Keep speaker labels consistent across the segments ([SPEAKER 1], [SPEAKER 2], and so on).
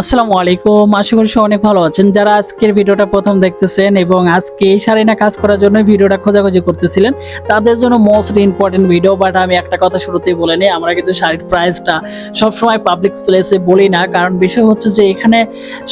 [SPEAKER 1] আসসালামু আলাইকুম। আশা করি অনেক ভালো আছেন। যারা আজকের ভিডিওটা প্রথম দেখতেছেন এবং আজকে এই না কাজ করার জন্য ভিডিওটা খোঁজাখুঁজি করতেছিলেন, তাদের জন্য মোস্ট ইম্পর্টেন্ট ভিডিও বাট আমি একটা কথা শুরুতেই বলে নিই, আমরা কিন্তু শাড়ির প্রাইসটা সবসময় পাবলিক প্লেসে বলি না, কারণ বিষয় হচ্ছে যে এখানে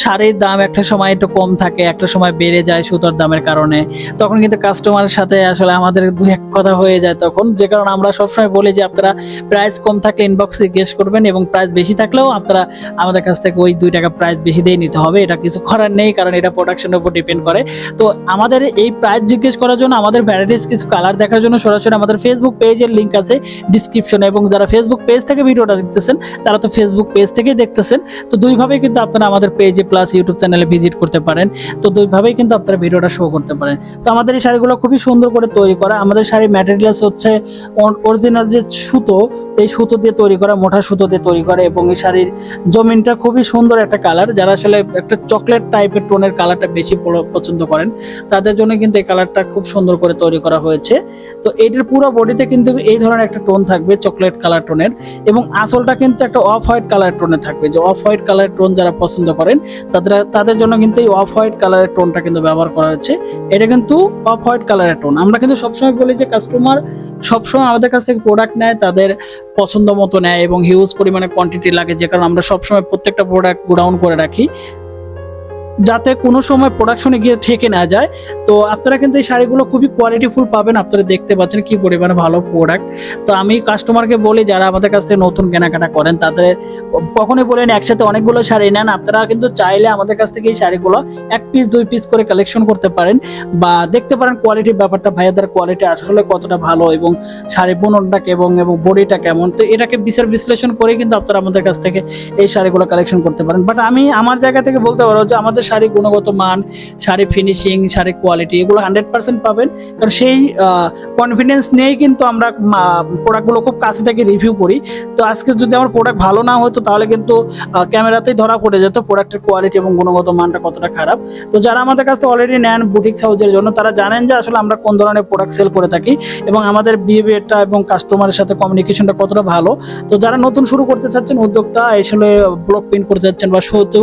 [SPEAKER 1] শাড়ির দাম একটা সময় একটু কম থাকে, একটা সময় বেড়ে যায় সুতোর দামের কারণে। তখন কিন্তু কাস্টমারের সাথে আসলে আমাদের দু এক কথা হয়ে যায় তখন। যে কারণে আমরা সবসময় বলি যে, আপনারা প্রাইস কম থাকলে ইনবক্সে জিজ্ঞেস করবেন এবং প্রাইস বেশি থাকলেও আপনারা আমাদের কাছ থেকে ওই দুই টাকা প্রাইস বেশি দিয়ে নিতে হবে, এটা কিছু করার নেই, কারণ এটা প্রোডাকশনের উপর ডিপেন্ড করে। তো আমাদের এই প্রাইস জিজ্ঞেস করার জন্য, আমাদের ভ্যারাইটিস কিছু কালার দেখার জন্য সরাসরি আমাদের ফেসবুক পেজের লিঙ্ক আছে ডিসক্রিপশনে এবং যারা ফেসবুক পেজ থেকে ভিডিওটা দেখতেছেন, তারা তো ফেসবুক পেজ থেকেই দেখতেছেন। তো দুইভাবেই কিন্তু আপনারা আমাদের পেজে প্লাস ইউটিউব চ্যানেলে ভিজিট করতে পারেন। তো দুইভাবেই কিন্তু আপনারা ভিডিওটা শো করতে পারেন। তো আমাদের এই শাড়িগুলো খুবই সুন্দর করে তৈরি করা। আমাদের শাড়ির ম্যাটেরিয়ালস হচ্ছে অরিজিনাল যে সুতো, এই সুতো দিয়ে তৈরি করা, মোটা সুতো দিয়ে তৈরি করা, এবং এই শাড়ির জমিনটা খুবই সুন্দর একটা কালার যারা আসলে একটা চকলেট টাইপের টোনের কালারটা বেশি পছন্দ করেন, তাদের জন্য কিন্তু এই কালারটা খুব সুন্দর করে তৈরি করা হয়েছে। তো এটার পুরো বডিতে কিন্তু এই ধরনের একটা টোন থাকবে চকলেট কালার টোনের এবং আসলটা কিন্তু একটা অফ হোয়াইট কালার টোনে থাকবে, যে অফ হোয়াইট কালার টোন যারা পছন্দ করেন, তাদের তাদের জন্য কিন্তু এই অফ হোয়াইট কালারের টোনটা কিন্তু ব্যবহার করা হচ্ছে এটা কিন্তু অফ হোয়াইট কালারের টোন আমরা কিন্তু সবসময় বলি যে কাস্টমার সবসময় আমাদের কাছ থেকে প্রোডাক্ট নেয়, তাদের পছন্দ মতো নেয় এবং হিউজ পরিমাণে কোয়ান্টিটি লাগে, যে কারণে আমরা সবসময় প্রত্যেকটা প্রোডাক্ট গোডাউন করে রাখি। যাতে কোনো সময় প্রোডাকশনে গিয়ে ঠেকে না যায়। তো আপনারা কিন্তু এই শাড়িগুলো খুবই কোয়ালিটিফুল পাবেন। আপনারা দেখতে পাচ্ছেন কি পরিমাণে ভালো প্রোডাক্ট তো আমি কাস্টমারকে বলি, যারা আমাদের কাছ থেকে নতুন কেনাকাটা করেন, তাদের কখনোই বলেন একসাথে অনেকগুলো শাড়ি নেন। আপনারা কিন্তু চাইলে আমাদের কাছ থেকে এই শাড়িগুলো এক পিস দুই পিস করে কালেকশন করতে পারেন। বা দেখতে পারেন কোয়ালিটির ব্যাপারটা, ভাইয়াদের কোয়ালিটি আসলে কতটা ভালো এবং শাড়ি বুননটা কেমন এবং বডিটা কেমন। তো এটাকে বিচার বিশ্লেষণ করে কিন্তু আপনারা আমাদের কাছ থেকে এই শাড়িগুলো কালেকশন করতে পারেন। বাট আমি আমার জায়গা থেকে বলতে পারব যে আমাদের শাড়ি গুণগত মান, শাড়ি ফিনিশিং শাড়ি কোয়ালিটি এগুলো হান্ড্রেড পার্সেন্ট পাবেন। কারণ সেই কনফিডেন্স নিয়েই কিন্তু আমরা প্রোডাক্টগুলো খুব কাছে থেকে রিভিউ করি। তো আজকে যদি আমার প্রোডাক্ট ভালো না হতো, তাহলে কিন্তু ক্যামেরাতেই ধরা পড়ে যেত প্রোডাক্টের কোয়ালিটি এবং গুণগত মানটা কতটা খারাপ। তো যারা আমাদের কাছে অলরেডি নেন বুটিক হাউজের জন্য, তারা জানেন যে আসলে আমরা কোন ধরনের প্রোডাক্ট সেল করে থাকি এবং আমাদের বিহেভিয়ারটা এবং কাস্টমারের সাথে কমিউনিকেশনটা কতটা ভালো। তো যারা নতুন শুরু করতে চাচ্ছেন, উদ্যোক্তা আসলে ব্লক প্রিন্ট করতে যাচ্ছেন বা শুধু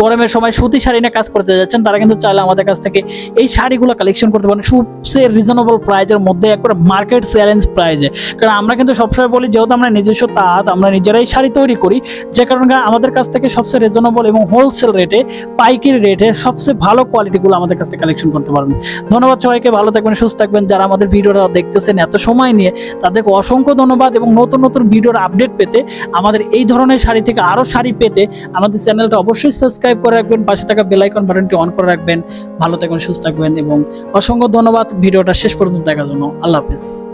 [SPEAKER 1] গরমের সময় সুতি শাড়ি নিয়ে কাজ করতে যাচ্ছেন, তারা কিন্তু চাইলে আমাদের কাছ থেকে এই শাড়িগুলো কালেকশন করতে পারেন। সবচেয়ে রিজনেবল প্রাইজের মধ্যে একবারে মার্কেট চ্যালেঞ্জ প্রাইজে কারণ আমরা কিন্তু সবসময় বলি, যেহেতু আমরা নিজস্ব তাঁত, আমরা নিজেরাই শাড়ি তৈরি করি, যে কারণে আমাদের কাছ থেকে সবচেয়ে রিজনেবল এবং হোলসেল রেটে পাইকারি রেটে সবচেয়ে ভালো কোয়ালিটিগুলো আমাদের কাছ থেকে কালেকশন করতে পারবেন। ধন্যবাদ সবাইকে, ভালো থাকবেন, সুস্থ থাকবেন। যারা আমাদের ভিডিওটা দেখতেছেন এত সময় নিয়ে, তাদেরকে অসংখ্য ধন্যবাদ এবং নতুন নতুন ভিডিওর আপডেট পেতে আমাদের এই ধরনের শাড়ি থেকে আরও শাড়ি পেতে আমাদের চ্যানেলটা অবশ্যই সাবস্ক্রাইব করে রাখবেন। পাশে থাকা বেলাইকন বাটনটি অন করে রাখবেন, ভালো থাকবেন, সুস্থ থাকবেন এবং অসংখ্য ধন্যবাদ, ভিডিওটা শেষ পর্যন্ত দেখার জন্য। আল্লাহ হাফিজ।